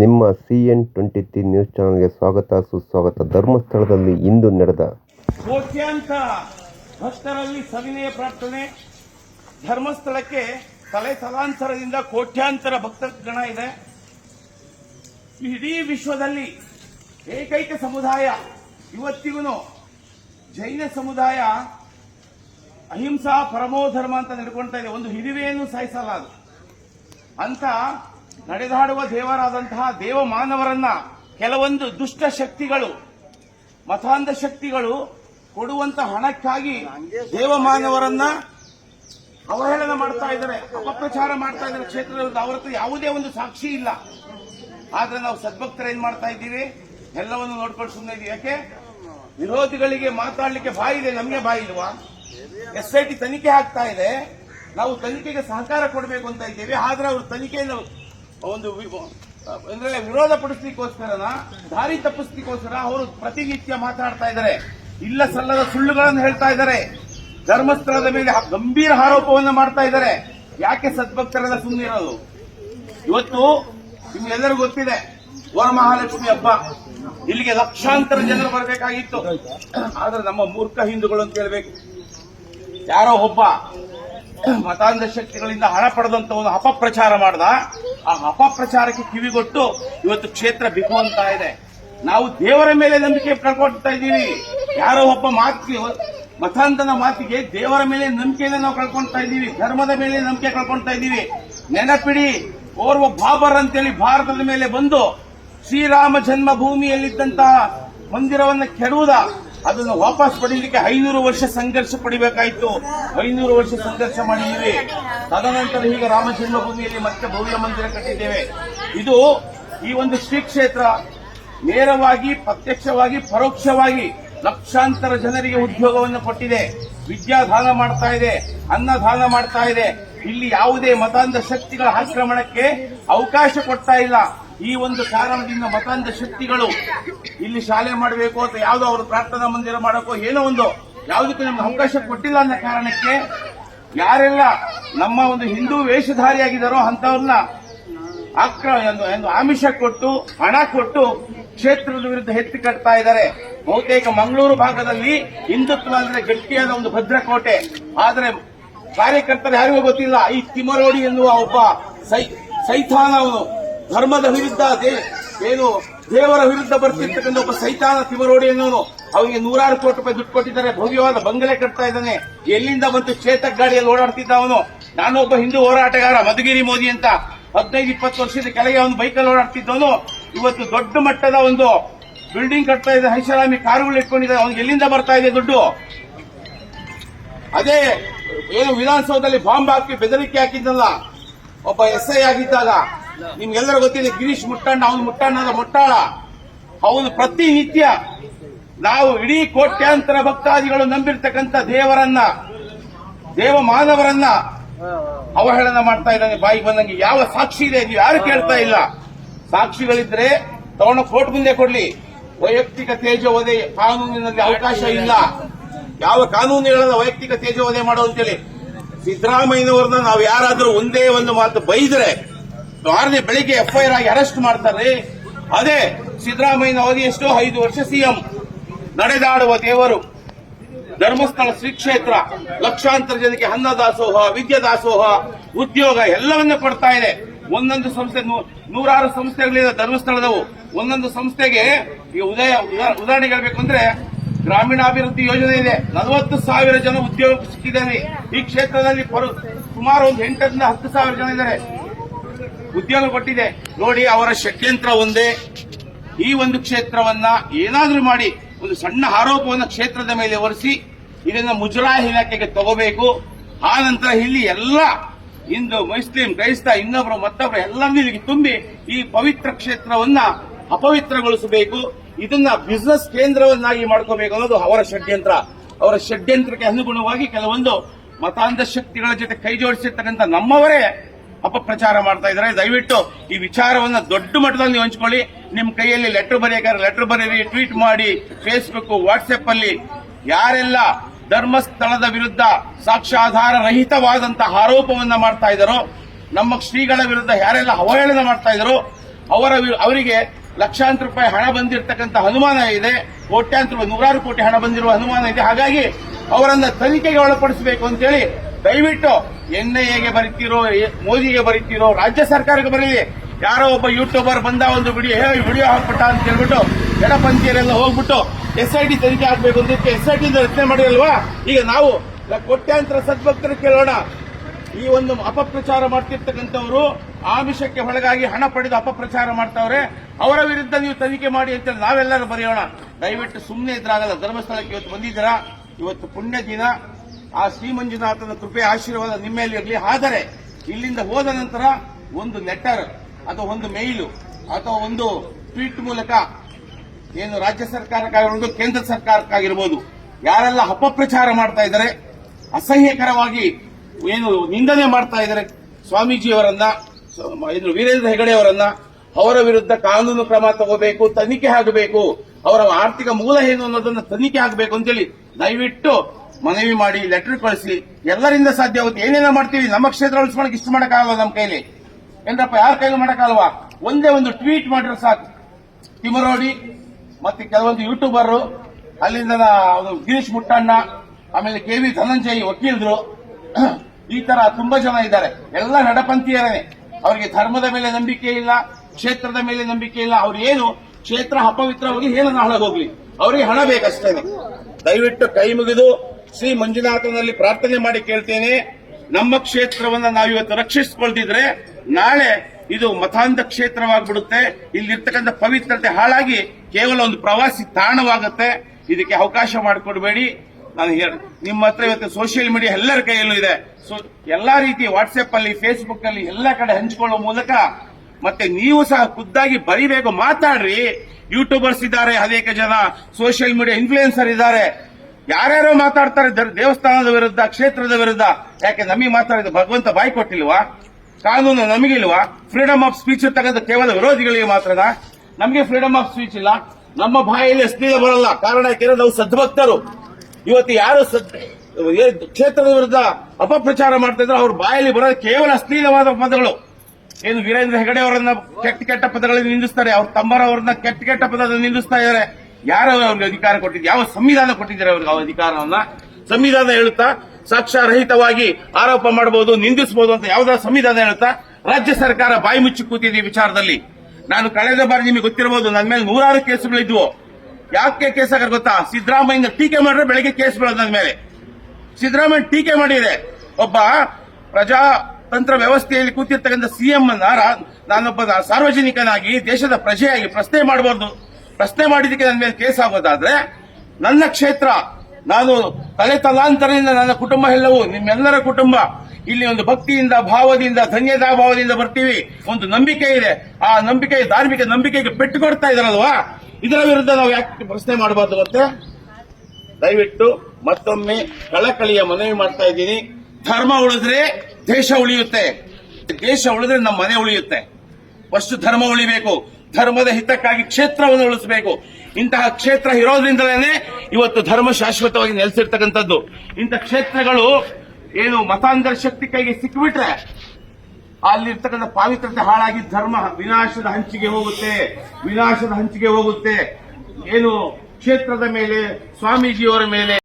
ನಿಮ್ಮ C N twenty three news ಚಾನಲ್ಗೆ ಸ್ವಾಗತ, ಸುಸ್ವಾಗತ. ಧರ್ಮಸ್ಥಳದಲ್ಲಿ ಇಂದು ನಡೆದ ಕೋಟ್ಯಾಂತ ಭಕ್ತರಲ್ಲಿ ಸವಿನಯ ಪ್ರಾರ್ಥನೆ. ಧರ್ಮಸ್ಥಳಕ್ಕೆ ತಲೆ ತಲಾಂತರದಿಂದ ಕೋಟ್ಯಾಂತರ ಭಕ್ತಗಣ ಇದೆ. ಇಡೀ ವಿಶ್ವದಲ್ಲಿ ಏಕೈಕ ಸಮುದಾಯ ಇವತ್ತಿಗೂ ಜೈನ ಸಮುದಾಯ, ಅಹಿಂಸಾ ಪರಮೋ ಧರ್ಮ ಅಂತ ನಡ್ಕೊಳ್ತಾ ಇದೆ. ಒಂದು ಹಿರಿವೆಯನ್ನು ಸಾಯಿಸಲ್ಲ ಅದು ಅಂತ ನಡೆದಾಡುವ ದೇವರಾದಂತಹ ದೇವ ಮಾನವರನ್ನ ಕೆಲವೊಂದು ದುಷ್ಟ ಶಕ್ತಿಗಳು, ಮತಾಂಧ ಶಕ್ತಿಗಳು ಕೊಡುವಂತ ಹಣಕ್ಕಾಗಿ ದೇವಮಾನವರನ್ನ ಅವಹೇಳನ ಮಾಡ್ತಾ ಇದ್ದಾರೆ, ಅಪಪ್ರಚಾರ ಮಾಡ್ತಾ ಇದ್ದಾರೆ ಕ್ಷೇತ್ರದಲ್ಲಿ. ಅವರ ಯಾವುದೇ ಒಂದು ಸಾಕ್ಷಿ ಇಲ್ಲ. ಆದ್ರೆ ನಾವು ಸದ್ಭಕ್ತರ ಏನ್ ಮಾಡ್ತಾ ಇದ್ದೀವಿ? ಎಲ್ಲವನ್ನು ನೋಡ್ಕೊಂಡು ಸುಮ್ಮನೆ ಇದೀವಿ ಯಾಕೆ? ವಿರೋಧಿಗಳಿಗೆ ಮಾತಾಡ್ಲಿಕ್ಕೆ ಬಾಯಿ ಇದೆ. ನಮಗೆ ಬಾಯಿ ಇಲ್ವಾ? ಎಸ್ ಐ ಟಿ ತನಿಖೆ ಆಗ್ತಾ ಇದೆ. ನಾವು ತನಿಖೆಗೆ ಸಹಕಾರ ಕೊಡಬೇಕು ಅಂತ ಇದ್ದೇವೆ. ಆದ್ರೆ ಅವರು ತನಿಖೆಯನ್ನು ಒಂದು ಅಂದ್ರೆ ವಿರೋಧ ಪಡಿಸ್ಲಿಕ್ಕೋಸ್ಕರನ, ದಾರಿ ತಪ್ಪಿಸ್ಲಿಕ್ಕೋಸ್ಕರ ಅವರು ಪ್ರತಿನಿತ್ಯ ಮಾತಾಡ್ತಾ ಇದ್ದಾರೆ. ಇಲ್ಲ ಸಲ್ಲದ ಸುಳ್ಳುಗಳನ್ನು ಹೇಳ್ತಾ ಇದ್ದಾರೆ. ಧರ್ಮಸ್ಥಳದ ಮೇಲೆ ಗಂಭೀರ ಆರೋಪವನ್ನು ಮಾಡ್ತಾ ಇದ್ದಾರೆ. ಯಾಕೆ ಸದ್ಭಕ್ತರೆಲ್ಲ ಸುಮ್ಮನಿರೋದು ಇವತ್ತು ನಿಮ್ಗೆಲ್ಲರಿಗೂ ಗೊತ್ತಿದೆ, ವರಮಹಾಲಕ್ಷ್ಮಿ ಹಬ್ಬ. ಇಲ್ಲಿಗೆ ಲಕ್ಷಾಂತರ ಜನರು ಬರಬೇಕಾಗಿತ್ತು. ಆದ್ರೆ ನಮ್ಮ ಮೂರ್ಖ ಹಿಂದೂಗಳು ಅಂತ ಹೇಳ್ಬೇಕು. ಯಾರೋ ಒಬ್ಬ ಮತಾಂಧ ಶಕ್ತಿಗಳಿಂದ ಹಣ ಒಂದು ಅಪಪ್ರಚಾರ ಮಾಡ್ದ. ಆ ಅಪಪ್ರಚಾರಕ್ಕೆ ಕಿವಿಗೊಟ್ಟು ಇವತ್ತು ಕ್ಷೇತ್ರ ಬಿಗುವಂತ ಇದೆ. ನಾವು ದೇವರ ಮೇಲೆ ನಂಬಿಕೆ ಕಳ್ಕೊಳ್ತಾ ಇದ್ದೀವಿ. ಯಾರೋ ಒಬ್ಬ ಮಾತಿಗೆ ಮತಾಂಧನ ಮಾತಿಗೆ ದೇವರ ಮೇಲೆ ನಂಬಿಕೆಯನ್ನು ನಾವು ಕಳ್ಕೊಳ್ತಾ ಇದ್ದೀವಿ. ಧರ್ಮದ ಮೇಲೆ ನಂಬಿಕೆ ಕಳ್ಕೊಳ್ತಾ ಇದ್ದೀವಿ. ನೆನಪಿಡಿ, ಓರ್ವ ಬಾಬರ್ ಅಂತೇಳಿ ಭಾರತದ ಮೇಲೆ ಬಂದು ಶ್ರೀರಾಮ ಜನ್ಮಭೂಮಿಯಲ್ಲಿದ್ದಂತಹ ಮಂದಿರವನ್ನು ಕೆಡುವುದ? ಅದನ್ನು ವಾಪಸ್ ಪಡೀಲಿಕ್ಕೆ ಐನೂರು ವರ್ಷ ಸಂಘರ್ಷ ಪಡಿಬೇಕಾಯ್ತು. ಐನೂರು ವರ್ಷ ಸಂಘರ್ಷ ಮಾಡಿದ್ದೀವಿ ತದನಂತರ ಈಗ ರಾಮ ಜನ್ಮಭೂಮಿಯಲ್ಲಿ ಮತ್ತೆ ಭವ್ಯ ಮಂದಿರ ಕಟ್ಟಿದ್ದೇವೆ. ಇದು ಈ ಒಂದು ಶ್ರೀ ಕ್ಷೇತ್ರ ನೇರವಾಗಿ, ಪ್ರತ್ಯಕ್ಷವಾಗಿ, ಪರೋಕ್ಷವಾಗಿ ಲಕ್ಷಾಂತರ ಜನರಿಗೆ ಉದ್ಯೋಗವನ್ನು ಕೊಟ್ಟಿದೆ. ವಿದ್ಯಾದಾನ ಮಾಡ್ತಾ ಇದೆ ಅನ್ನದಾನ ಮಾಡ್ತಾ ಇದೆ. ಇಲ್ಲಿ ಯಾವುದೇ ಮತಾಂಧ ಶಕ್ತಿಗಳ ಆಕ್ರಮಣಕ್ಕೆ ಅವಕಾಶ ಕೊಡ್ತಾ ಇಲ್ಲ. ಈ ಒಂದು ಕಾರಣದಿಂದ ಮತಾಂಧ ಶಕ್ತಿಗಳು ಇಲ್ಲಿ ಶಾಲೆ ಮಾಡಬೇಕು ಅಥವಾ ಯಾವುದೋ ಅವರು ಪ್ರಾರ್ಥನಾ ಮಂದಿರ ಮಾಡಬೇಕು ಏನೋ ಒಂದು ಯಾವುದಕ್ಕೂ ನಮ್ಗೆ ಅವಕಾಶ ಕೊಟ್ಟಿಲ್ಲ ಅನ್ನೋ ಕಾರಣಕ್ಕೆ ಯಾರೆಲ್ಲ ನಮ್ಮ ಒಂದು ಹಿಂದೂ ವೇಷಧಾರಿಯಾಗಿದ್ದಾರೋ ಅಂತವ್ರನ್ನ ಎಂದು ಒಂದು ಆಮಿಷ ಕೊಟ್ಟು, ಹಣ ಕೊಟ್ಟು ಕ್ಷೇತ್ರದ ವಿರುದ್ಧ ಎತ್ತಿ ಕಟ್ತಾ ಇದ್ದಾರೆ. ಬಹುತೇಕ ಮಂಗಳೂರು ಭಾಗದಲ್ಲಿ ಹಿಂದುತ್ವ ಅಂದ್ರೆ ಗಟ್ಟಿಯಾದ ಒಂದು ಭದ್ರಕೋಟೆ. ಆದರೆ ಕಾರ್ಯಕರ್ತರು ಯಾರಿಗೂ ಗೊತ್ತಿಲ್ಲ, ಈ ತಿಮರೋಡಿ ಎನ್ನುವ ಒಬ್ಬ ಸೈ ಸೈತಾನ ಅವನು. ಧರ್ಮದ ವಿರುದ್ಧ ಏನು ದೇವರ ವಿರುದ್ಧ ಬರ್ತಿರ್ತಕ್ಕಂಥ ಒಬ್ಬ ಸೈತಾನ ತಿಮರೋಡಿ ಅನ್ನೋನು, ಅವನಿಗೆ ನೂರಾರು ಕೋಟಿ ರೂಪಾಯಿ ದುಡ್ಡು ಕೊಟ್ಟಿದ್ದಾರೆ, ಭವ್ಯವಾದ ಬಂಗಲೆ ಕಟ್ತಾ ಇದ್ದಾನೆ. ಎಲ್ಲಿಂದ ಬಂತು ಚೇತಕ್ ಗಾಡಿಯಲ್ಲಿ ಓಡಾಡ್ತಿದ್ದ ಅವನು? ನಾನೊಬ್ಬ ಹಿಂದೂ ಹೋರಾಟಗಾರ, ಮಧುಗಿರಿ ಮೋದಿ ಅಂತ. ಹದಿನೈದು, ಇಪ್ಪತ್ತು ವರ್ಷದ ಕೆಳಗೆ ಅವನು ಬೈಕಲ್ಲಿ ಓಡಾಡ್ತಿದ್ದವನು. ಇವತ್ತು ದೊಡ್ಡ ಮಟ್ಟದ ಒಂದು ಬಿಲ್ಡಿಂಗ್ ಕಟ್ತಾ ಇದೆ ಐಷಾರಾಮಿ ಕಾರುಗಳು ಇಟ್ಕೊಂಡಿದ್ದಾರೆ. ಅವ್ನಿಗೆ ಎಲ್ಲಿಂದ ಬರ್ತಾ ಇದೆ ದುಡ್ಡು? ಅದೇ, ಏನು ವಿಧಾನಸೌಧದಲ್ಲಿ ಬಾಂಬ್ ಹಾಕಿ ಬೆದರಿಕೆ ಹಾಕಿದ್ದಲ್ಲ, ಒಬ್ಬ ಎಸ್ ಐ ಆಗಿದ್ದಾಗ. ನಿಮ್ಗೆಲ್ಲರೂ ಗೊತ್ತಿದೆ, ಗಿರೀಶ್ ಮುಟ್ಟಣ್ಣ, ಅವನು ಮುಟ್ಟಣ್ಣದ ಮುಟ್ಟಾಳ. ಅವನು ಪ್ರತಿನಿತ್ಯ ನಾವು ಇಡೀ ಕೋಟ್ಯಾಂತರ ಭಕ್ತಾದಿಗಳು ನಂಬಿರ್ತಕ್ಕಂಥ ದೇವರನ್ನ, ದೇವ ಮಾನವರನ್ನ ಅವಹೇಳನ ಮಾಡ್ತಾ ಇದ್ದಾನೆ. ಬಾಯಿ ಬಂದಂಗೆ ಯಾವ ಸಾಕ್ಷಿ ಇದೆ ನೀವು ಯಾರು ಕೇಳ್ತಾ ಇಲ್ಲ. ಸಾಕ್ಷಿಗಳಿದ್ರೆ ತಗೊಂಡು ಕೋರ್ಟ್ ಮುಂದೆ ಕೊಡ್ಲಿ. ವೈಯಕ್ತಿಕ ತೇಜೋವಧೆ ಕಾನೂನಿನಲ್ಲಿ ಅವಕಾಶ ಇಲ್ಲ. ಯಾವ ಕಾನೂನುಗಳನ್ನ ವೈಯಕ್ತಿಕ ತೇಜೋವಧೆ ಮಾಡೋ ಅಂತೇಳಿ ಸಿದ್ದರಾಮಯ್ಯನವ್ರನ್ನ ನಾವು ಯಾರಾದರೂ ಒಂದೇ ಒಂದು ಮಾತು ಬೈದ್ರೆ ಮಾರನೇ ಬೆಳಿಗ್ಗೆ ಎಫ್ಐಆರ್ ಆಗಿ ಅರೆಸ್ಟ್ ಮಾಡ್ತಾರೆ. ಅದೇ ಸಿದ್ದರಾಮಯ್ಯನ ಅವಧಿ ಎಷ್ಟು ಐದು ವರ್ಷ ಸಿಎಂ ನಡೆದಾಡುವ ದೇವರು. ಧರ್ಮಸ್ಥಳ ಶ್ರೀ ಕ್ಷೇತ್ರ, ಲಕ್ಷಾಂತರ ಜನಕ್ಕೆ ಅನ್ನದಾಸೋಹ ವಿದ್ಯಾದಾಸೋಹ ಉದ್ಯೋಗ ಎಲ್ಲವನ್ನೂ ಕೊಡ್ತಾ ಇದೆ. ಒಂದೊಂದು ಸಂಸ್ಥೆ ನೂರಾರು ಸಂಸ್ಥೆಗಳಿದೆ ಧರ್ಮಸ್ಥಳದವು. ಒಂದೊಂದು ಸಂಸ್ಥೆಗೆ ಈ ಉದಯ ಉದಾ- ಉದಾಹರಣೆ ಹೇಳ್ಬೇಕು ಅಂದ್ರೆ ಗ್ರಾಮೀಣಾಭಿವೃದ್ಧಿ ಯೋಜನೆ ಇದೆ. ನಲವತ್ತು ಸಾವಿರ ಜನ ಉದ್ಯೋಗ ಸಿಕ್ಕಿದ್ದಾರೆ ಈ ಕ್ಷೇತ್ರದಲ್ಲಿ ಸುಮಾರು ಒಂದು ಎಂಟರಿಂದ ಹತ್ತು ಸಾವಿರ ಜನ ಇದ್ದಾರೆ. ಉದ್ಯೋಗ ಕೊಟ್ಟಿದೆ. ನೋಡಿ, ಅವರ ಷಡ್ಯಂತ್ರ ಒಂದೇ. ಈ ಒಂದು ಕ್ಷೇತ್ರವನ್ನ ಏನಾದರೂ ಮಾಡಿ, ಒಂದು ಸಣ್ಣ ಆರೋಪವನ್ನು ಕ್ಷೇತ್ರದ ಮೇಲೆ ಹೊರಿಸಿ ಇದನ್ನು ಮುಜರಾಯಿ ಇಲಾಖೆಗೆ ತಗೋಬೇಕು. ಆ ನಂತರ ಇಲ್ಲಿ ಎಲ್ಲ ಹಿಂದೂ, ಮುಸ್ಲಿಂ, ಕ್ರೈಸ್ತ, ಇನ್ನೊಬ್ರು, ಮತ್ತೊಬ್ರು ಎಲ್ಲರನ್ನೂ ಇಲ್ಲಿಗೆ ತುಂಬಿ ಈ ಪವಿತ್ರ ಕ್ಷೇತ್ರವನ್ನ ಅಪವಿತ್ರಗೊಳಿಸಬೇಕು. ಇದನ್ನ ಬಿಸ್ನೆಸ್ ಕೇಂದ್ರವನ್ನಾಗಿ ಮಾಡ್ಕೋಬೇಕು ಅನ್ನೋದು ಅವರ ಷಡ್ಯಂತ್ರ. ಅವರ ಷಡ್ಯಂತ್ರಕ್ಕೆ ಅನುಗುಣವಾಗಿ ಕೆಲವೊಂದು ಮತಾಂಧ ಶಕ್ತಿಗಳ ಜೊತೆ ಕೈ ಜೋಡಿಸಿರ್ತಕ್ಕಂಥ ನಮ್ಮವರೇ ಅಪಪ್ರಚಾರ ಮಾಡ್ತಾ ಇದ್ದಾರೆ. ದಯವಿಟ್ಟು ಈ ವಿಚಾರವನ್ನ ದೊಡ್ಡ ಮಟ್ಟದಲ್ಲಿ ನೀವು ಹಂಚ್ಕೊಳ್ಳಿ. ನಿಮ್ಮ ಕೈಯಲ್ಲಿ ಲೆಟರ್ ಬರೆಯಬೇಕಾದ್ರೆ ಲೆಟರ್ ಬರೀರಿ ಟ್ವೀಟ್ ಮಾಡಿ ಫೇಸ್ಬುಕ್ ವಾಟ್ಸ್ಆಪ್ ಅಲ್ಲಿ ಯಾರೆಲ್ಲ ಧರ್ಮಸ್ಥಳದ ವಿರುದ್ಧ ಸಾಕ್ಷ್ಯಾಧಾರ ರಹಿತವಾದಂತಹ ಆರೋಪವನ್ನ ಮಾಡ್ತಾ ಇದ್ದಾರೋ, ನಮ್ಮ ಶ್ರೀಗಳ ವಿರುದ್ಧ ಯಾರೆಲ್ಲ ಅವಹೇಳನ ಮಾಡ್ತಾ ಇದ್ದಾರೋ, ಅವರ ಅವರಿಗೆ ಲಕ್ಷಾಂತರ ರೂಪಾಯಿ ಹಣ ಬಂದಿರತಕ್ಕಂತ ಅನುಮಾನ ಇದೆ. ಕೋಟ್ಯಾಂತರ ನೂರಾರು ಕೋಟಿ ಹಣ ಬಂದಿರುವ ಅನುಮಾನ ಇದೆ. ಹಾಗಾಗಿ ಅವರನ್ನ ತನಿಖೆಗೆ ಒಳಪಡಿಸಬೇಕು ಅಂತೇಳಿ ದಯವಿಟ್ಟು ಎನ್ಐಎಗೆ ಎಗೆ ಎ- ಮೋದಿಗೆ ಬರೀತಿರೋ, ರಾಜ್ಯ ಸರ್ಕಾರಕ್ಕೆ ಬರೀಲಿ. ಯಾರೋ ಒಬ್ಬ ಯೂಟ್ಯೂಬರ್ ಬಂದ ಒಂದು ವಿಡಿಯೋ, ಹೇ ವಿಡಿಯೋ ಹಾಕ್ಬಿಟ್ಟ ಅಂತ ಹೇಳ್ಬಿಟ್ಟು ಎಡಪಂಥೀಯರೆಲ್ಲ ಹೋಗ್ಬಿಟ್ಟು ಎಸ್ ಐ ಟಿ ತನಿಖೆ ಆಗ್ಬೇಕು ಅಂತ ಎಸ್ ಐ ಟಿ ರಚನೆ ಮಾಡಿರಲ್ವಾ? ಈಗ ನಾವು ಕೋಟ್ಯಾಂತರ ಸದ್ಭಕ್ತರು ಕೇಳೋಣ. ಈ ಒಂದು ಅಪಪ್ರಚಾರ ಮಾಡ್ತಿರ್ತಕ್ಕಂಥವರು ಆಮಿಷಕ್ಕೆ ಒಳಗಾಗಿ ಹಣ ಪಡೆದು ಅಪಪ್ರಚಾರ ಮಾಡ್ತಾವ್ರೆ. ಅವರ ವಿರುದ್ಧ ನೀವು ತನಿಖೆ ಮಾಡಿ ಅಂತ ನಾವೆಲ್ಲರೂ ಬರೆಯೋಣ. ದಯವಿಟ್ಟು ಸುಮ್ಮನೆ ಇದ್ರಾಗಲ್ಲ, ಧರ್ಮಸ್ಥಳಕ್ಕೆ ಇವತ್ತು ಬಂದಿದ್ದೀರಾ? ಇವತ್ತು ಪುಣ್ಯ ದಿನ ಆ ಶ್ರೀ ಮಂಜುನಾಥನ ಕೃಪೆ ಆಶೀರ್ವಾದ ನಿಮ್ಮ ಮೇಲೆ ಇರಲಿ. ಆದರೆ ಇಲ್ಲಿಂದ ಹೋದ ನಂತರ ಒಂದು ಲೆಟರ್ ಅಥವಾ ಒಂದು ಮೇಯ್ಲು ಅಥವಾ ಒಂದು ಟ್ವೀಟ್ ಮೂಲಕ ಏನು ರಾಜ್ಯ ಸರ್ಕಾರಕ್ಕಾಗಿರ್ಬೋದು, ಕೇಂದ್ರ ಸರ್ಕಾರಕ್ಕಾಗಿರ್ಬೋದು, ಯಾರೆಲ್ಲ ಅಪಪ್ರಚಾರ ಮಾಡ್ತಾ ಇದ್ದಾರೆ, ಅಸಹ್ಯಕರವಾಗಿ ಏನು ನಿಂದನೆ ಮಾಡ್ತಾ ಇದ್ದಾರೆ, ಸ್ವಾಮೀಜಿಯವರನ್ನ ಏನು ವೀರೇಂದ್ರ ಹೆಗಡೆ ಅವರನ್ನ, ಅವರ ವಿರುದ್ಧ ಕಾನೂನು ಕ್ರಮ ತಗೋಬೇಕು, ತನಿಖೆ ಆಗಬೇಕು, ಅವರ ಆರ್ಥಿಕ ಮೂಲ ಏನು ಅನ್ನೋದನ್ನ ತನಿಖೆ ಆಗಬೇಕು ಅಂತೇಳಿ ದಯವಿಟ್ಟು ಮನವಿ ಮಾಡಿ ಲೆಟರ್ ಕಳಿಸಿ, ಎಲ್ಲರಿಂದ ಸಾಧ್ಯ ಆಗುತ್ತೆ. ಏನೇನೋ ಮಾಡ್ತೀವಿ, ನಮ್ಮ ಕ್ಷೇತ್ರ ಉಳಿಸ್ಕೊಳಕ್ ಇಷ್ಟು ಮಾಡಕ್ಕಾಗಲ್ಲ ನಮ್ಮ ಕೈಲಿ? ಏನ್ರಪ್ಪ, ಯಾರ ಕೈಲೂ ಮಾಡಕ್ಕಾಗಲ್ವಾ? ಒಂದೇ ಒಂದು ಟ್ವೀಟ್ ಮಾಡಿದ್ರೆ ಸಾಕು. ತಿಮರೋಡಿ ಮತ್ತೆ ಕೆಲವೊಂದು ಯೂಟ್ಯೂಬರ್ ಅಲ್ಲಿಂದ ಗಿರೀಶ್ ಮುಟ್ಟಣ್ಣ, ಆಮೇಲೆ ಕೆ ವಿ ಧನಂಜಯ್ ವಕೀಲರು, ಈ ತರ ತುಂಬಾ ಜನ ಇದ್ದಾರೆ. ಎಲ್ಲ ನಡಪಂಥೀಯರೇ ಅವರಿಗೆ ಧರ್ಮದ ಮೇಲೆ ನಂಬಿಕೆ ಇಲ್ಲ, ಕ್ಷೇತ್ರದ ಮೇಲೆ ನಂಬಿಕೆ ಇಲ್ಲ. ಅವ್ರು ಏನು, ಕ್ಷೇತ್ರ ಅಪವಿತ್ರವಾಗಿ ನಾಳೆ ಹೋಗ್ಲಿ. ಅವರಿಗೆ ಹಣ ಬೇಕಷ್ಟೇನೆ. ದಯವಿಟ್ಟು ಕೈ ಮುಗಿದು ಶ್ರೀ ಮಂಜುನಾಥನಲ್ಲಿ ಪ್ರಾರ್ಥನೆ ಮಾಡಿ ಕೇಳ್ತೇನೆ, ನಮ್ಮ ಕ್ಷೇತ್ರವನ್ನ ನಾವಿವತ್ತು ರಕ್ಷಿಸಿಕೊಳ್ತಿದ್ರೆ ನಾಳೆ ಇದು ಮತಾಂಧ ಕ್ಷೇತ್ರವಾಗ್ಬಿಡುತ್ತೆ. ಇಲ್ಲಿರ್ತಕ್ಕಂಥ ಪವಿತ್ರತೆ ಹಾಳಾಗಿ ಕೇವಲ ಒಂದು ಪ್ರವಾಸಿ ತಾಣವಾಗುತ್ತೆ. ಇದಕ್ಕೆ ಅವಕಾಶ ಮಾಡಿಕೊಡ್ಬೇಡಿ. ನಾನು ನಿಮ್ಮ ಹತ್ರ ಇವತ್ತು ಸೋಷಿಯಲ್ ಮೀಡಿಯಾ ಎಲ್ಲರ ಕೈಯಲ್ಲೂ ಇದೆ. ಸೊ ಎಲ್ಲಾ ರೀತಿ ವಾಟ್ಸ್ಆಪ್ ಅಲ್ಲಿ ಫೇಸ್ಬುಕ್ ಅಲ್ಲಿ ಎಲ್ಲ ಕಡೆ ಹಂಚಿಕೊಳ್ಳುವ ಮೂಲಕ ಮತ್ತೆ ನೀವು ಸಹ ಖುದ್ದಾಗಿ ಬರಿಬೇಕು, ಮಾತಾಡ್ರಿ. ಯೂಟ್ಯೂಬರ್ಸ್ ಇದ್ದಾರೆ, ಅನೇಕ ಜನ. ಸೋಷಿಯಲ್ ಮೀಡಿಯಾ ಇನ್ಫ್ಲೂಯೆನ್ಸರ್ ಇದ್ದಾರೆ. ಯಾರ್ಯಾರೋ ಮಾತಾಡ್ತಾರೆ ದೇವಸ್ಥಾನದ ವಿರುದ್ಧ, ಕ್ಷೇತ್ರದ ವಿರುದ್ಧ. ಯಾಕೆ, ನಮಗೆ ಮಾತಾಡಿದ ಭಗವಂತ ಬಾಯಿ ಕೊಟ್ಟಿಲ್ವಾ? ಕಾನೂನು ನಮಗಿಲ್ವಾ? ಫ್ರೀಡಮ್ ಆಫ್ ಸ್ಪೀಚ್ ತಗೊಂಡ ಕೇವಲ ವಿರೋಧಿಗಳಿಗೆ ಮಾತ್ರನಾ? ನಮಗೆ ಫ್ರೀಡಮ್ ಆಫ್ ಸ್ಪೀಚ್ ಇಲ್ಲ. ನಮ್ಮ ಬಾಯಲ್ಲಿ ಅಶ್ಲೀಲ ಬರಲ್ಲ. ಕಾರಣ ಯಾಕೆಂದ್ರೆ ನಾವು ಸದ್ಭಕ್ತರು. ಇವತ್ತು ಯಾರು ಕ್ಷೇತ್ರದ ವಿರುದ್ಧ ಅಪಪ್ರಚಾರ ಮಾಡ್ತಿದ್ರು ಇದ್ರೆ, ಅವ್ರ ಬಾಯಲ್ಲಿ ಬರೋದು ಕೇವಲ ಅಶ್ಲೀಲವಾದ ಪದಗಳು. ಏನು ವೀರೇಂದ್ರ ಹೆಗಡೆ ಅವರನ್ನ ಕೆಟ್ಟ ಕೆಟ್ಟ ಪದಗಳಲ್ಲಿ ನಿಂದಿಸ್ತಾರೆ, ಅವ್ರ ತಮ್ಮರವರನ್ನ ಕೆಟ್ಟ ಕೆಟ್ಟ ಪದಗಳನ್ನು ನಿಂದಿಸ್ತಾ ಇದ್ದಾರೆ. ಯಾರು ಅವ್ರಿಗೆ ಅಧಿಕಾರ ಕೊಟ್ಟಿದ್ದೆ ಯಾವ ಸಂವಿಧಾನ ಕೊಟ್ಟಿದ್ದಾರೆ ಅವ್ರಿಗೆ ಆ ಅಧಿಕಾರವನ್ನ? ಸಂವಿಧಾನ ಹೇಳುತ್ತಾ? ಸಾಕ್ಷ್ಯರಹಿತವಾಗಿ ಆರೋಪ ಮಾಡಬಹುದು ನಿಂದಿಸಬಹುದು ಅಂತ ಯಾವ್ದಾದ್ರು ಸಂವಿಧಾನ ಹೇಳುತ್ತಾ? ರಾಜ್ಯ ಸರ್ಕಾರ ಬಾಯಿ ಮುಚ್ಚಿ ಕೂತಿದೆ ವಿಚಾರದಲ್ಲಿ. ನಾನು ಕಳೆದ ಬಾರಿ ನಿಮಗೆ ಗೊತ್ತಿರಬಹುದು, ನನ್ನ ಮೇಲೆ ನೂರಾರು ಕೇಸುಗಳಿದ್ವು ಯಾಕೆ ಕೇಸ್ ಆಗ ಗೊತ್ತಾ? ಸಿದ್ದರಾಮಯ್ಯ ಟೀಕೆ ಮಾಡಿದ್ರೆ ಬೆಳಗ್ಗೆ ಕೇಸ್ ಬೀಳೋದು ನನ್ನ ಮೇಲೆ. ಸಿದ್ದರಾಮಯ್ಯ ಟೀಕೆ ಮಾಡಿದೆ ಒಬ್ಬ ಪ್ರಜಾತಂತ್ರ ವ್ಯವಸ್ಥೆಯಲ್ಲಿ ಕೂತಿರ್ತಕ್ಕಂಥ ಸಿಎಂ ಅನ್ನ ನಾನೊಬ್ಬ ಸಾರ್ವಜನಿಕನಾಗಿ ದೇಶದ ಪ್ರಜೆಯಾಗಿ ಪ್ರಶ್ನೆ ಮಾಡಬಾರ್ದು. ಪ್ರಶ್ನೆ ಮಾಡಿದಕ್ಕೆ ನನ್ನ ಮೇಲೆ ಕೇಸ್ ಆಗೋದಾದ್ರೆ, ನನ್ನ ಕ್ಷೇತ್ರ, ನಾನು ತಲೆ ತಲಾಂತರದಿಂದ ನನ್ನ ಕುಟುಂಬ ಎಲ್ಲವೂ, ನಿಮ್ಮೆಲ್ಲರ ಕುಟುಂಬ, ಇಲ್ಲಿ ಒಂದು ಭಕ್ತಿಯಿಂದ, ಭಾವದಿಂದ ಧನ್ಯತಾ ಭಾವದಿಂದ ಬರ್ತೀವಿ. ಒಂದು ನಂಬಿಕೆ ಇದೆ. ಆ ನಂಬಿಕೆ, ಧಾರ್ಮಿಕ ನಂಬಿಕೆಗೆ ಪೆಟ್ಟು ಕೊಡ್ತಾ ಇದಾರಲ್ವಾ? ಇದರ ವಿರುದ್ಧ ನಾವು ಯಾಕೆ ಪ್ರಶ್ನೆ ಮಾಡಬಾರ್ದು ಮತ್ತೆ ದಯವಿಟ್ಟು ಮತ್ತೊಮ್ಮೆ ಕಳಕಳಿಯ ಮನವಿ ಮಾಡ್ತಾ ಇದ್ದೀನಿ. ಧರ್ಮ ಉಳಿದ್ರೆ ದೇಶ ಉಳಿಯುತ್ತೆ. ದೇಶ ಉಳಿದ್ರೆ ನಮ್ಮ ಮನೆ ಉಳಿಯುತ್ತೆ. ಫಸ್ಟ್ ಧರ್ಮ ಉಳಿಬೇಕು. ಧರ್ಮದ ಹಿತಕ್ಕಾಗಿ ಕ್ಷೇತ್ರವನ್ನು ಉಳಿಸಬೇಕು. ಇಂತಹ ಕ್ಷೇತ್ರ ಇರೋದ್ರಿಂದಲೇ ಇವತ್ತು ಧರ್ಮ ಶಾಶ್ವತವಾಗಿ ನೆಲೆಸಿರ್ತಕ್ಕಂಥದ್ದು. ಇಂಥ ಕ್ಷೇತ್ರಗಳು ಏನು ಮತಾಂತರ ಶಕ್ತಿ ಕೈಗೆ ಸಿಕ್ಕಿಬಿಟ್ರೆ ಅಲ್ಲಿರ್ತಕ್ಕಂಥ ಪಾವಿತ್ರತೆ ಹಾಳಾಗಿ ಧರ್ಮ ವಿನಾಶದ ಹಂಚಿಗೆ ಹೋಗುತ್ತೆ, ವಿನಾಶದ ಹಂಚಿಗೆ ಹೋಗುತ್ತೆ. ಏನು ಕ್ಷೇತ್ರದ ಮೇಲೆ, ಸ್ವಾಮೀಜಿಯವರ ಮೇಲೆ